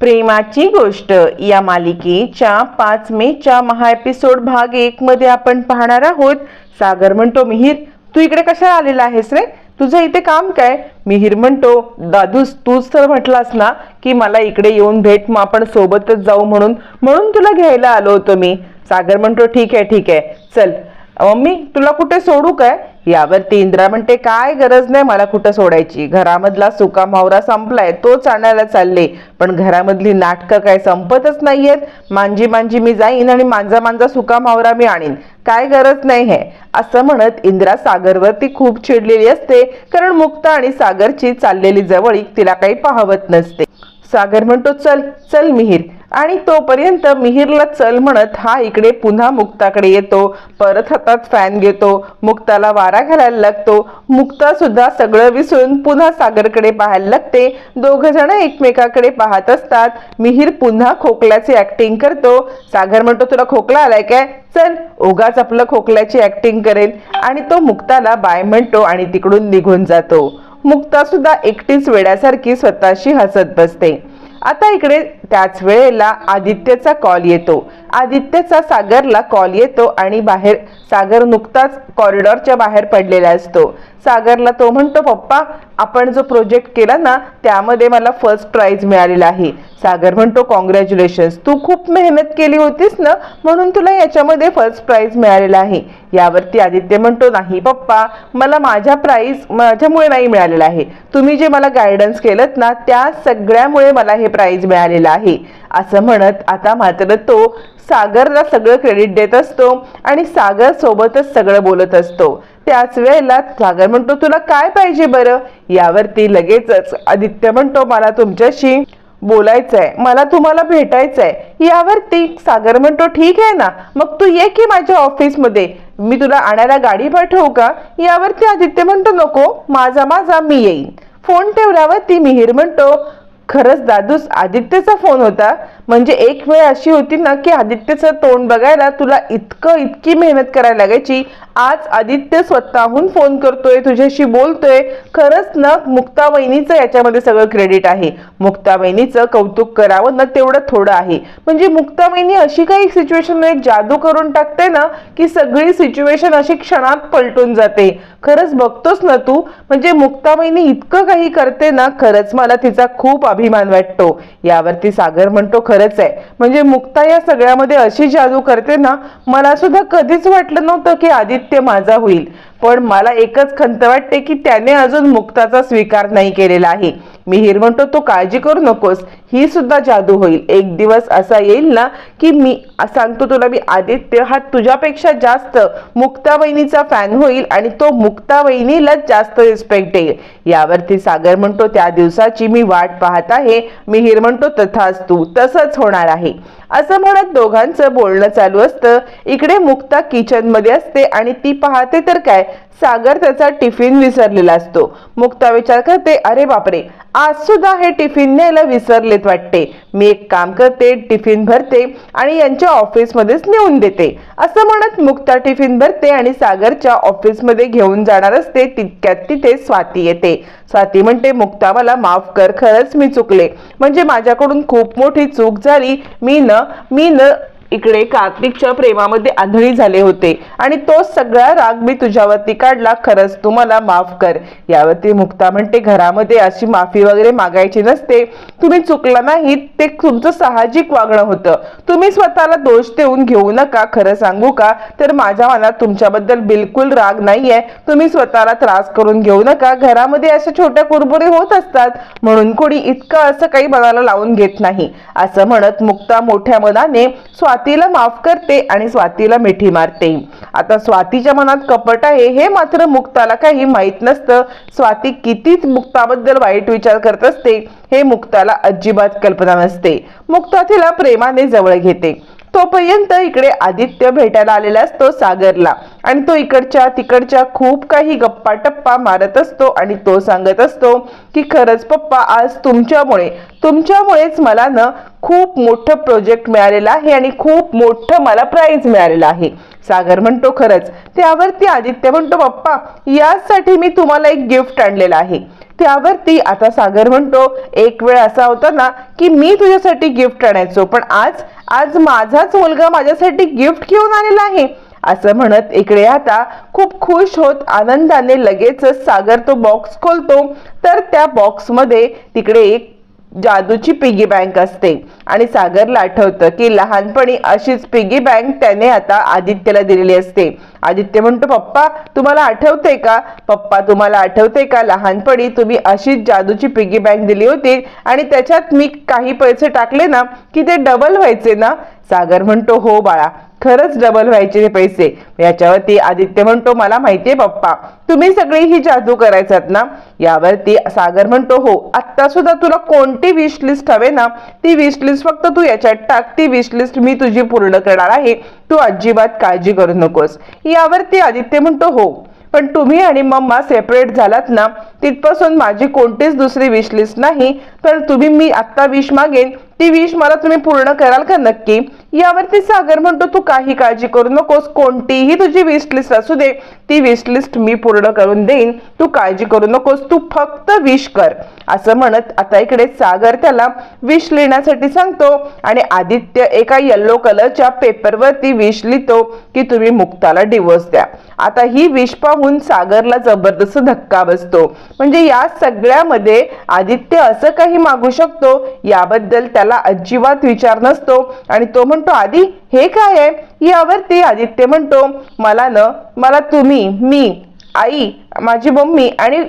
प्रेमाची गोष्ट. या मालिकेच्या पाच मेच्या महा एपिसोड भाग एक मध्ये आपण पाहणार आहोत. सागर म्हणतो मिहीर तू इकडे कशाला आलेला आहेस रे? तुझं इथे काम काय? मिहीर म्हणतो दादूस तूच तर म्हटलास ना की मला इकडे येऊन भेट मग आपण सोबतच जाऊ म्हणून. म्हणून तुला घ्यायला आलो होतो मी. सागर म्हणतो ठीक आहे ठीक आहे. चल मम्मी तुला कुठे सोडू काय? यावरती इंद्रा म्हणते काय गरज नाही मला कुठं सोडायची. घरामधला सुका मावरा संपलाय तोच आणायला चालले. पण घरामधली नाटकं काय संपतच नाहीयेत. मांजी मांजी मी जाईन आणि मांजा मांजा सुका मावरा मी आणीन. काय गरज नाही हे. असं म्हणत इंद्रा सागरवरती खूप चिडलेली असते कारण मुक्ता आणि सागरची चाललेली जवळीक तिला काही पाहवत नसते. सागर म्हणतो चल चल मिहीर. आणि तोपर्यंत मिहिरला चल म्हणत हा इकडे पुन्हा मुक्ताकडे येतो. परत हातात फॅन घेतो. मुक्ताला वारा घालायला लागतो. मुक्ता सुद्धा सगळं विसरून पुन्हा सागरकडे पाहायला लागते. दोघ जण एकमेकाकडे पाहत असतात. मिहीर पुन्हा खोकल्याची ऍक्टिंग करतो. सागर म्हणतो तुला खोकला आलाय काय? चल उगाच आपलं खोकल्याची ऍक्टिंग करेल. आणि तो मुक्ताला बाय म्हणतो आणि तिकडून निघून जातो. मुक्ता सुद्धा एकटीच वेड्यासारखी स्वतःशी हसत बसते. आता इकडे त्याच वेळेला आदित्यचा कॉल येतो. आदित्यचा सागरला कॉल येतो आणि बाहेर सागर नुकताच कॉरिडॉरच्या बाहेर पडलेला असतो. सागरला तो म्हणतो पप्पा आपण जो प्रोजेक्ट केला ना त्यामध्ये मला फर्स्ट प्राइज मिळालेला आहे. सागर म्हणतो कॉंग्रॅच्युलेशन्स तू खूप मेहनत केली होतीस ना म्हणून तुला याच्यामध्ये फर्स्ट प्राइज मिळालेला आहे. यावरती आदित्य म्हणतो नाही पप्पा मला माझ्या प्राईज माझ्यामुळे नाही मिळालेला आहे. तुम्ही जे मला गायडन्स केलं ना त्या सगळ्यामुळे मला हे प्राईज मिळालेलं आहे. असं म्हणत आता मात्र तो सागरला सगळं क्रेडिट देत असतो आणि सागर सोबतच सगळं बोलत असतो. त्याच वेळेला सागर म्हणतो तुला काय पाहिजे बरं? यावरती लगेचच आदित्य म्हणतो मला तुमच्याशी बोलायचंय मला तुम्हाला भेटायचंय. यावरती सागर म्हणतो ठीक आहे ना मग तू ये की माझ्या ऑफिसमध्ये. मी तुला आणायला गाडी पाठवू का? यावरती आदित्य म्हणतो नको माझा माझा मी येईन. फोन ठेवल्यावर ती मिहीर म्हणतो खरंच दादूस आदित्यचा फोन होता. म्हणजे एक वेळ अशी होती ना की आदित्यचं तोंड बघायला तुला इतकं इतकी मेहनत करायला लागायची. आज आदित्य स्वतःहून फोन करतोय तुझ्याशी बोलतोय. खरंच ना मुक्ता वहिनीचं याच्यामध्ये सगळं क्रेडिट आहे. मुक्ता वहिनीचं कौतुक करावं ना तेवढं थोडं आहे. म्हणजे मुक्ता वहिनी अशी काही सिच्युएशन एक जादू करून टाकते ना की सगळी सिच्युएशन अशी क्षणात पलटून जाते. खरंच बघतोस ना तू? म्हणजे मुक्ता वहिनी इतकं काही करते ना खरंच मला तिचा खूप अभिमान वाटतो. यावरती सागर म्हणतो खरंच आहे. म्हणजे मुक्ता या सगळ्यामध्ये अशी जादू करते ना मला सुद्धा कधीच वाटलं नव्हतं की आदित्य माझा होईल. पण मला एकच खंत वाटते की त्याने अजून मुक्ताचा स्वीकार नाही केलेला आहे. मिहीर म्हणतो तो काळजी करू नकोस. ही सुद्धा जादू होईल. एक दिवस असा येईल ना की मी सांगतो तुला मी आदित्य हा तुझ्यापेक्षा जास्त मुक्ता वहिनीचा फॅन होईल आणि तो मुक्ता वहिनीलाच जास्त रिस्पेक्ट येईल यावरती सागर म्हणतो त्या दिवसाची मी वाट पाहत आहे. मिहीर म्हणतो तथाच तू तसंच होणार आहे. असं म्हणत दोघांचं बोलणं चालू असतं. इकडे मुक्ता किचनमध्ये असते आणि ती पाहते तर काय सागर त्याचा टिफिन विसरलेला असतो. मुक्ता विचार करते अरे बापरे आज सुद्धा हे टिफिन न्यायला विसरलेत वाटते. मी एक काम करते टिफिन भरते आणि यांच्या ऑफिसमध्येच नेऊन देते. असं म्हणत मुक्ता टिफिन भरते आणि सागरच्या ऑफिसमध्ये घेऊन जाणार असते. तितक्यात तिथे स्वाती येते. स्वाती म्हणते मुक्ता मला माफ कर खरंच मी चुकले. म्हणजे माझ्याकडून खूप मोठी चूक झाली. मी न मी न इकडे कार्तिकच्या प्रेमामध्ये आंधळी झाले होते. आणि तो सगळा राग मी तुझ्यावरती काढला. खरंच तू मला माफ कर. यावरती मुक्ता म्हणते घरामध्ये अशी माफी वगैरे मागायची नसते. तुम्ही चुकला नाही ते तुमचं साहजिक वागणं होतं. तुम्ही स्वतःला दोष देऊन घेऊ नका. खरं सांगू का? तर माझ्या मनात तुमच्याबद्दल बिलकुल राग नाहीये. तुम्ही स्वतःला त्रास करून घेऊ नका. घरामध्ये अशा छोट्या कुरबुरी होत असतात. म्हणून कोणी इतकं असं काही मनाला लावून घेत नाही. असं म्हणत मुक्ता मोठ्या मनाने स्वातीला माफ करते आणि स्वातीला मिठी मारते. आता स्वातीच्या मनात कपट आहे हे मात्र मुक्ताला काही माहीत नसतं. स्वाती कितीच मुक्ताबद्दल वाईट विचार करत असते हे मुक्ताला अजिबात कल्पना नसते. मुक्ता तिला प्रेमाने जवळ घेते. तोपर्यंत इकडे आदित्य भेटायला आलेला असतो सागरला. आणि तो इकडच्या तिकडच्या खूप काही गप्पा टप्पा मारत असतो आणि तो सांगत असतो की खरंच पप्पा आज तुमच्यामुळे तुमच्यामुळेच मला ना खूप मोठं प्रोजेक्ट मिळालेलं आहे आणि खूप मोठं मला प्राईज मिळालेलं आहे. सागर म्हणतो खरंच. त्यावरती आदित्य म्हणतो पप्पा यासाठी मी तुम्हाला एक गिफ्ट आणलेलं आहे. त्यावरती आता सागर म्हणतो एक वेळ असा होता ना की मी तुझ्यासाठी गिफ्ट आणायचो पण आज आज माझाच मुलगा माझ्यासाठी गिफ्ट घेऊन आलेला आहे. असं म्हणत इकडे आता खूप खुश होत आनंदाने लगेचच सागर तो बॉक्स खोलतो. तर त्या बॉक्समध्ये तिकडे एक जादूची पिगी बँक असते. आणि सागरला आठवतं की लहानपणी अशीच पिगी बँक त्याने आता आदित्यला दिलेली असते. आदित्य म्हणतो पप्पा तुम्हाला आठवते का? पप्पा तुम्हाला आठवते का? लहानपणी तुम्ही अशीच जादूची पिगी बँक दिली होती आणि त्याच्यात मी काही पैसे टाकले ना की ते डबल व्हायचे ना? सागर म्हणतो हो बाळा खरंच डबल व्हायचे ते पैसे. याच्यावरती आदित्य म्हणतो मला माहितीये पप्पा तुम्ही सगळी ही जादू करायचात ना? यावरती सागर म्हणतो हो आत्ता सुद्धा तुला कोणती विश लिस्ट हवे ना ती विश लिस्ट फक्त तू याच्यात टाक. ती विश लिस्ट मी तुझी पूर्ण करणार आहे. तू अजिबात काळजी करू नकोस. यावरती आदित्य म्हणतो हो पण तुम्ही आणि मम्मा सेपरेट झालात ना तिथपासून माझी कोणतीच दुसरी विश लिस्ट नाही तर तुम्ही मी आत्ता विश मागेन. ती विश मला तुम्ही पूर्ण कराल का नक्की? यावरती सागर म्हणतो तू काही काळजी करू नकोस. कोणतीही तुझी विश लिस्ट असू दे. ती विश लिस्ट मी पूर्ण करून देईन. तू काळजी करू नकोस. तू फक्त विश कर. असं म्हणत आता इकडे सागर त्याला विश लिहिण्यासाठी सांगतो आणि आदित्य एका येल्लो कलरच्या पेपरवरती विश लिहितो की तुम्ही मुक्ताला डिवोर्स द्या. आता ही विश पाहून सागरला जबरदस्त धक्का बसतो. म्हणजे या सगळ्यामध्ये आदित्य असं काही मागू शकतो? याबद्दल त्याला अजिबात विचार नसतो. आणि तो म्हणतो आधी हे काय आहे? यावरती आदित्य म्हणतो मला न मला तुम्ही मी आई माझी मम्मी आणि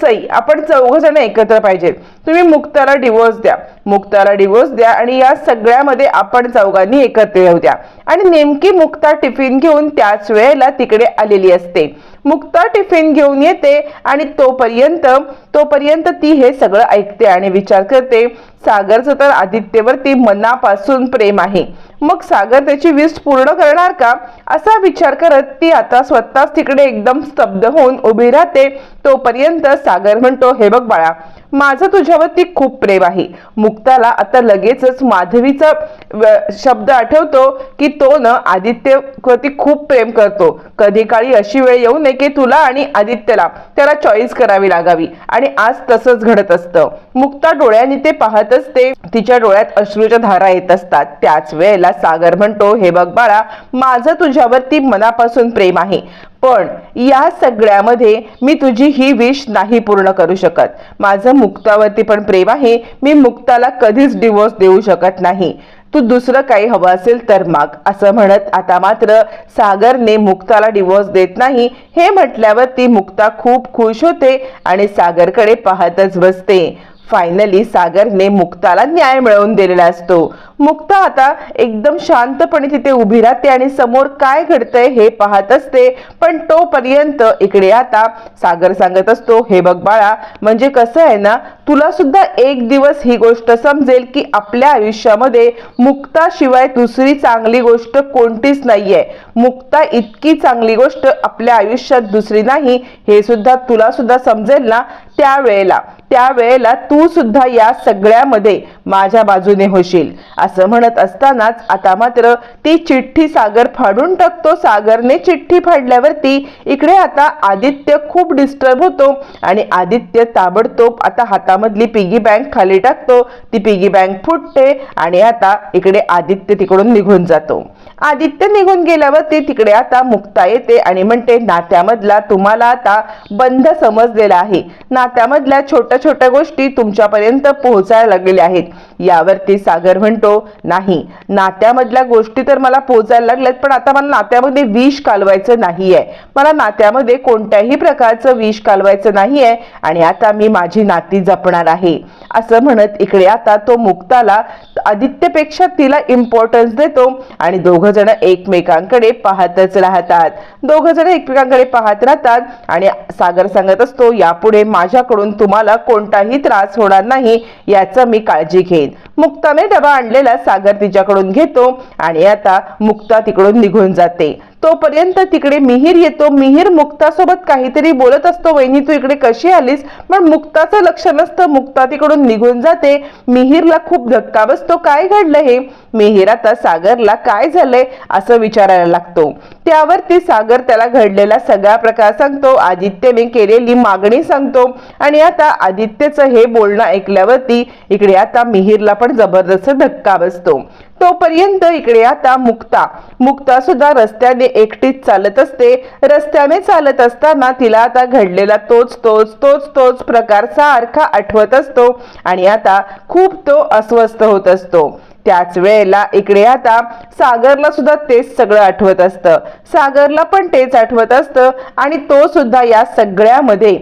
सई आपण चौघजण एकत्र पाहिजेत तुम्ही मुक्ताला डिवोर्स द्या. मुक्ताला डिवोर्स द्या आणि या सगळ्यामध्ये आपण चौघांनी एकत्र येऊ द्या. आणि नेमकी मुक्ता टिफिन घेऊन त्याच वेळेला तिकडे आलेली असते. मुक्ता टिफिन घेऊन येते आणि तोपर्यंत तोपर्यंत ती हे सगळं ऐकते आणि विचार करते सागरचं तर आदित्यवरती मनापासून प्रेम आहे. मग सागर त्याची विस्ट पूर्ण करणार का? असा विचार करत ती आता स्वतःच तिकडे एकदम स्तब्ध होऊन उभी राहते. तोपर्यंत सागर म्हणतो हे बघ बाळा माझं तुझ्यावरती खूप प्रेम आहे. मुक्ताला आता लगेचच माधवीचा शब्द आठवतो की तो न आदित्यवरती खूप प्रेम करतो. कधी काळी अशी वेळ येऊ नये की तुला आणि आदित्यला त्याला चॉईस करावी लागावी. आणि आज तसंच घडत असतं. मुक्ता डोळ्यांनी ते पाहत असते तिच्या डोळ्यात अश्रूच्या धारा येत असतात. त्याच वेळेला सागर म्हणतो हे बघ बाळा माझं तुझ्यावरती मनापासून प्रेम आहे. पण या सगळ्यामध्ये मी तुझी ही विश नाही पूर्ण करू शकत. माझं मुक्तावरती पण प्रेम आहे. मी मुक्ताला कधीच डिवोर्स देऊ शकत नाही. तू दुसरं काही हवं असेल तर माग. असं म्हणत आता मात्र सागरने मुक्ताला डिवोर्स देत नाही. हे म्हटल्यावर ती मुक्ता खूप खुश होते आणि सागरकडे पाहतच बसते. फायनली सागरने मुक्ताला न्याय मिळवून दिलेला असतो. मुक्ता आता एकदम शांतपणे तिथे उभी राहते आणि समोर काय घडतंय हे पाहत असते. पण तोपर्यंत इकडे आता सागर सांगत असतो हे बघ बाळा म्हणजे कसं आहे ना तुला सुद्धा एक दिवस ही गोष्ट समजेल की आपल्या आयुष्यामध्ये मुक्ताशिवाय दुसरी चांगली गोष्ट कोणतीच नाहीये. मुक्ता इतकी चांगली गोष्ट आपल्या आयुष्यात दुसरी नाही हे सुद्धा तुला सुद्धा समजेल ना? त्यावेळेला त्यावेळेला तू सुद्धा या सगळ्यामध्ये माझ्या बाजूने होशील. असं म्हणत असतानाच आता मात्र ती चिठ्ठी सागर फाडून टाकतो. सागरने चिठ्ठी फाडल्यावरती इकडे आता आदित्य खूप डिस्टर्ब होतो आणि आदित्य ताबडतोब आता हातामधली पिगी बँक खाली टाकतो. ती पिगी बँक फुटते आणि आता इकडे आदित्य तिकडून निघून जातो. आदित्य निघून गेल्यावर ती तिकडे आता मुक्ता येते आणि म्हणते नात्यामधला तुम्हाला आता बंध समजलेला आहे. नात्यामधल्या छोट्या छोट्या गोष्टी तुमच्यापर्यंत पोहोचायला लागलेल्या आहेत. यावरती सागर म्हणतो नाही नात्यामधल्या गोष्टी तर मला पोहोचायला लागल्यात पण आता मला नात्यामध्ये विष कालवायचं नाही आहे मला नात्यामध्ये कोणत्याही प्रकारचं विष कालवायचं नाही आहे आणि आता मी माझी नाती जपणार आहे. असं म्हणत इकडे आता तो मुक्ताला आदित्यपेक्षा तिला इम्पॉर्टन्स देतो आणि दोघं जण एकमेकांकडे पाहतच राहतात. दोघ जण एकमेकांकडे पाहत राहतात आणि सागर सांगत असतो यापुढे माझ्याकडून तुम्हाला कोणताही त्रास होणार नाही याचं मी काळजी घेईन. मुक्ताने डबा आणलेला सागर तिच्याकडून घेतो आणि आता मुक्ता तिकडून निघून जाते. तोपर्यंत तिकडे मिहीर येतो. मिहीर मुक्तासोबत काहीतरी बोलत असतो. वहिनी तू इकडे कशी आलीस? पण मुक्ताचं लक्ष नसतं. मुक्ता तिकडून निघून जाते. मिहीरला खूप धक्का बसतो. काय घडलं हे? मिहीर आता सागरला काय झालंय? असं विचारायला लागतो. त्यावरती सागर त्याला घडलेला सगळा प्रकार सांगतो. आदित्यने केलेली मागणी सांगतो. आणि आता आदित्यचं हे बोलणं ऐकल्यावरती इकडे आता मिहिरला पण जबरदस्त धक्का बसतो. तोपर्यंत इकडे आता मुक्ता. मुक्ता सुद्धा रस्त्याने एकटीच चालत असते. रस्त्याने चालत असताना तिला आता घडलेला तोच तोच तोच तोच प्रकार सारखा आठवत असतो. आणि आता खूप तो अस्वस्थ होत असतो. त्याच वेळेला इकडे आता सागरला सुद्धा तेच सगळं आठवत असतं. सागरला पण तेच आठवत असतं आणि तो सुद्धा या सगळ्यामध्ये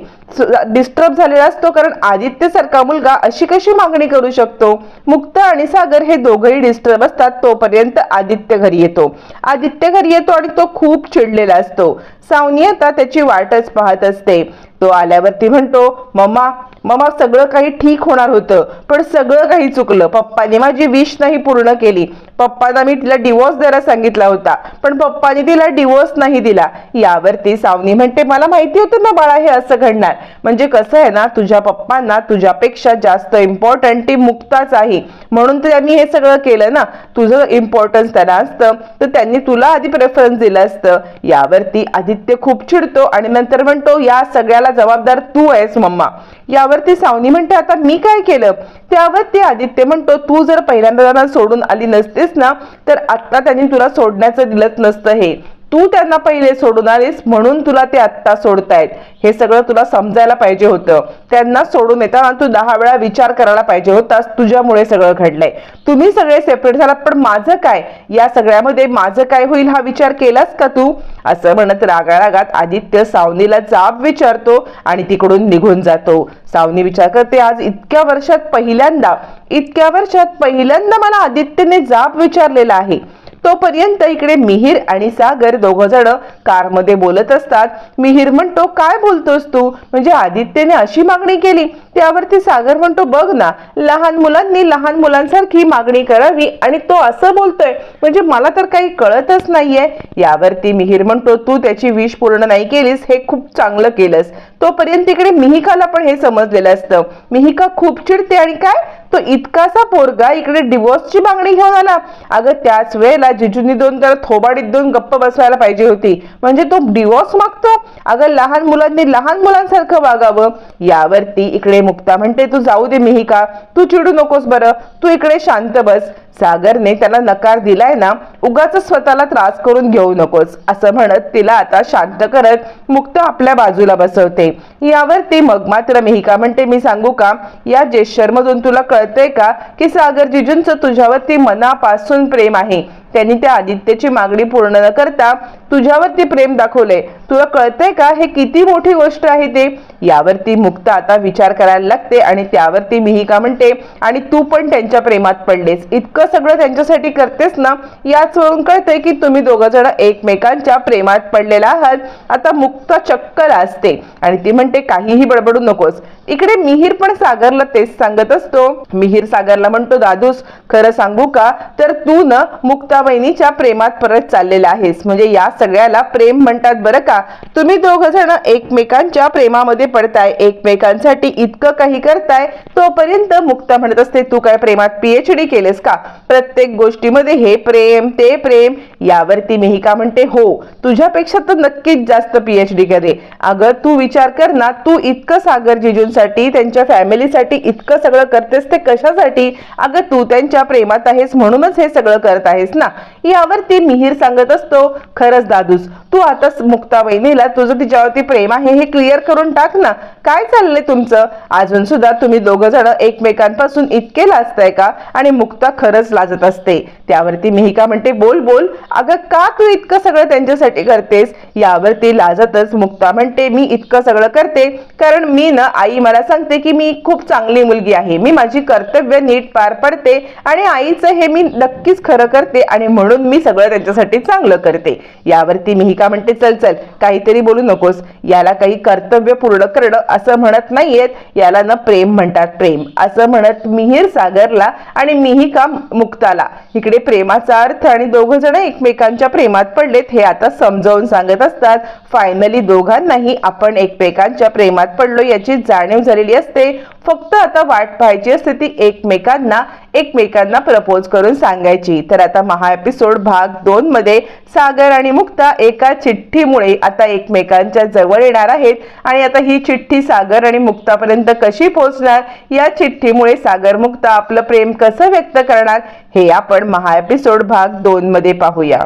डिस्टर्ब झालेला असतो कारण आदित्य सारखा मुलगा अशी कशी मागणी करू शकतो? मुक्ता आणि सागर हे दोघंही डिस्टर्ब असतात तोपर्यंत आदित्य घरी येतो. आदित्य घरी येतो आणि तो खूप चिडलेला असतो. सावनी आता त्याची वाटच पाहत असते. तो आल्यावरती म्हणतो मम्मा मम्मा सगळं काही ठीक होणार होतं पण सगळं काही चुकलं. पप्पाने माझी विश नाही पूर्ण केली. पप्पांना मी तिला डिवोर्स द्यायला सांगितला होता पण पप्पाने तिला डिवोर्स नाही दिला. यावरती सावनी म्हणते मला माहिती होतं ना बाळा हे असं घडणार. म्हणजे कसं आहे ना तुझ्या पप्पांना तुझ्यापेक्षा जास्त इम्पॉर्टंट ती मुक्ताच आहे. म्हणून तर त्यांनी हे सगळं केलं ना. तुझं इम्पॉर्टन्स त्यांना असतं. तर त्यांनी तुला आधी प्रेफरन्स दिलं असतं. यावरती आदित्य खूप चिडतो आणि नंतर म्हणतो या सगळ्याला जबाबदार तू आहेस मम्मा. यावरती सावनी म्हणते आता मी काय केलं? त्यावरती आदित्य म्हणतो तू जर पहिल्यांदा त्यांना सोडून आली नसतेस ना तर आता त्यांनी तुला सोडण्याचं दिलंच नसतं हे. तू त्यांना पहिले सोडून आलीस म्हणून तुला ते आत्ता सोडतायत. हे सगळं तुला समजायला पाहिजे होतं. त्यांना सोडून येताना तू दहा वेळा विचार करायला पाहिजे होतास. तुझ्यामुळे सगळं घडलंय. तुम्ही सगळे सेपरेट झालात पण माझं काय? या सगळ्यामध्ये माझं काय होईल हा विचार केलास का तू? असं म्हणत रागारागात आदित्य सावनीला जाब विचारतो आणि तिकडून निघून जातो. सावनी विचार करते आज इतक्या वर्षात पहिल्यांदा इतक्या वर्षात पहिल्यांदा मला आदित्यने जाब विचारलेला आहे. तोपर्यंत इकडे मिहिर आणि सागर दोघ जण कारमध्ये बोलत असतात. मिहिर म्हणतो काय बोलतोस तू? म्हणजे आदित्यने अशी मागणी केली. त्यावरती सागर म्हणतो बघ ना लहान मुलांनी लहान मुलांसारखी मागणी करावी आणि तो असं बोलतोय. म्हणजे मला तर काही कळतच नाहीये. यावरती मिहिर म्हणतो तू त्याची विष पूर्ण नाही केलीस हे खूप चांगलं केलंस. तोपर्यंत इकडे मिहिकाला पण हे समजलेलं असतं. मिहिका खूप चिडते आणि काय? तो इतकासा पोरगा इकडे डिवोर्सची मागणी घेऊन आला. अगं त्याच वेळेला जिजूंनी दोन त्याला थोबाडीत दोन गप्प बसवायला पाहिजे होती. म्हणजे तो डिवोर्स मागतो? अगं लहान मुलांनी लहान मुलांसारखं वागावं. यावरती इकडे मुक्ता म्हणते तू जाऊ दे मिहिका. तू चिडू नकोस बरं. तू इकडे शांत बस. सागरने त्याला नकार दिलाय ना उगाच स्वतःला त्रास करून घेऊ नकोस असं म्हणत तिला आता शांत करत मुक्त आपल्या बाजूला बसवते. यावर ती मग मात्र मिहिका म्हणते मी सांगू का या जेश्चर मधून तुला कळतंय का की सागर जिजूंचं तुझ्यावरती मनापासून प्रेम आहे? त्यांनी त्या आदित्यची मागणी पूर्ण न करता तुझ्यावरती प्रेम दाखवले. तुला कळतंय का? हे किती मोठी गोष्ट आहे ते? यावरती मुक्त आता विचार करायला लागते आणि त्यावरती मिहिका म्हणते आणि तू पण त्यांच्या प्रेमात पडलेस. इतकं सगळं त्यांच्यासाठी करतेस ना याचवरून कळतंय की तुम्ही दोघ जण एकमेकांच्या प्रेमात पडलेला आहात. आता मुक्त चक्कर असते आणि ती म्हणते काहीही बडबडू नकोस. इकडे मिहिर पण सागरला तेच सांगत असतो. मिहिर सागरला म्हणतो दादूस खरं सांगू का? तर तू न मुक्ता बहिणीच्या प्रेमात परत चाललेला आहेस. म्हणजे या सगळ्याला प्रेम म्हणतात बरं का? तुम्ही दोघ जण एकमेकांच्या प्रेमामध्ये पडताय. एकमेकांसाठी इतकं काही करताय तोपर्यंत मुक्ता म्हणत असते तू काय प्रेमात पीएचडी केलेस का? प्रत्येक गोष्टीमध्ये हे प्रेम ते प्रेम यावरती मिहिका म्हणते हो तुझ्यापेक्षा तर नक्कीच जास्त पीएचडी करे अगं तू विचार कर ना तू इतकं सागर जिजूंसाठी त्यांच्या फॅमिलीसाठी इतकं सगळं करतेस ते कशासाठी? अगं तू त्यांच्या प्रेमात आहेस म्हणूनच हे सगळं करत आहेस ना. यावरती मिहिर सांगत असतो खरंच दादूस तू आता मुक्ता बहिणीला तुझं तिच्यावरती प्रेम आहे हे क्लिअर करून टाक ना. काय चाललंय तुमचं? अजून सुद्धा तुम्ही दोघ जण एकमेकांपासून इतके लाजताय का? आणि मुक्ता खरंच लाजत असते. त्यावरती मिहिका म्हणते बोल बोल. अगं का तू इतकं सगळं त्यांच्यासाठी करतेस? यावरती लाजतच मुक्ता म्हणते मी इतकं सगळं करते. कारण मी ना आई मला सांगते की मी खूप चांगली मुलगी आहे. मी माझी कर्तव्य नीट पार पडते आणि आईचं हे मी नक्कीच खरं करते आणि म्हणून मी सगळं त्यांच्यासाठी चांगलं करते. यावरती मिहिका म्हणते चल चल काहीतरी बोलू नकोस. याला काही कर्तव्य पूर्ण करणं असं म्हणत नाहीयेत. याला ना प्रेम म्हणतात प्रेम. असं म्हणत मिहिर सागरला आणि मिहिका मुक्ताला. इकडे प्रेमाचा अर्थ आणि दोघ जण एकमेकांच्या प्रेमात पडलेत हे आता समजावून सांगत असतात. फायनली दोघांनाही आपण एकमेकांच्या प्रेमात पडलो याची जाणीव झालेली असते. फक्त आता वाट पाहायची असते ती एकमेकांना एकमेकांना प्रपोज करून सांगायची. तर आता महा एपिसोड भाग दोन मध्ये सागर आणि मुक्ता एका चिठ्ठीमुळे आता एकमेकांच्या जवळ येणार आहेत. आणि आता ही चिठ्ठी सागर आणि मुक्तापर्यंत कशी पोहोचणार? या चिठ्ठीमुळे सागर मुक्ता आपलं प्रेम कसं व्यक्त करणार? हे आपण महा एपिसोड भाग दोन मध्ये पाहूया.